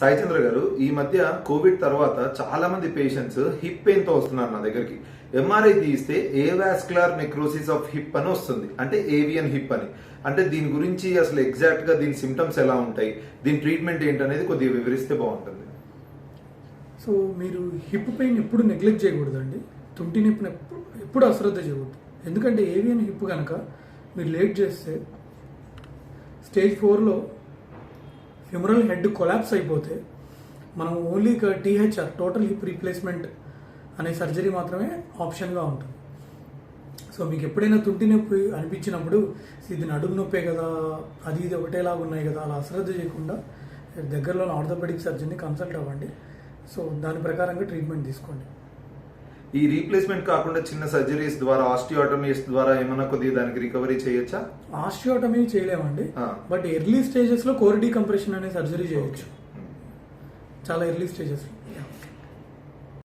సాయి చంద్ర గారు ఈ మధ్య కోవిడ్ తర్వాత చాలా మంది పేషెంట్స్ హిప్ పెయిన్తో వస్తున్నారు నా దగ్గరికి. ఎంఆర్ఐ తీస్తే ఏవాస్కులర్ నెక్రోసిస్ ఆఫ్ హిప్ అని వస్తుంది. అంటే ఏవియన్ హిప్ అని. అంటే దీని గురించి అసలు ఎగ్జాక్ట్గా దీని సిమ్టమ్స్ ఎలా ఉంటాయి? దీని ట్రీట్మెంట్ ఏంటనేది కొద్దిగా వివరిస్తే బాగుంటుంది. సో మీరు హిప్ పెయిన్ ఎప్పుడు నెగ్లెక్ట్ చేయకూడదండి. తుంటి నొప్పిని ఎప్పుడు ఎప్పుడు అశ్రద్ధ చేయకూడదు ఎందుకంటే ఏవియన్ హిప్ కనుక మీరు లేట్ చేస్తే స్టేజ్ ఫోర్లో హ్యూమరల్ హెడ్ కొలాప్స్ అయిపోతే మనం only THR total hip replacement అనే సర్జరీ మాత్రమే ఆప్షన్గా ఉంటుంది. సో మీకు ఎప్పుడైనా తుంటి నొప్పి అనిపించినప్పుడు ఇది నడుము నొప్పే కదా అది ఇది ఒకటేలాగా ఉన్నాయి కదా అలా అశ్రద్ధ చేయకుండా దగ్గరలో ఆర్థోపెడిక్ సర్జన్ని కన్సల్ట్ అవ్వండి. సో దాని ప్రకారంగా ట్రీట్మెంట్ తీసుకోండి. ఈ రీప్లేస్మెంట్ కాకుండా చిన్న సర్జరీస్ ద్వారా ఆస్టియోటమీస్ ద్వారా ఏమైనా కొద్దిగా దానికి రికవరీ చేయొచ్చా? ఆస్టియోటమీ చేయలేమండి. బట్ ఎర్లీ స్టేజెస్లో కోర్ డీకంప్రెషన్ అనే సర్జరీ చేయొచ్చు. చాలా ఎర్లీ స్టేజెస్లో.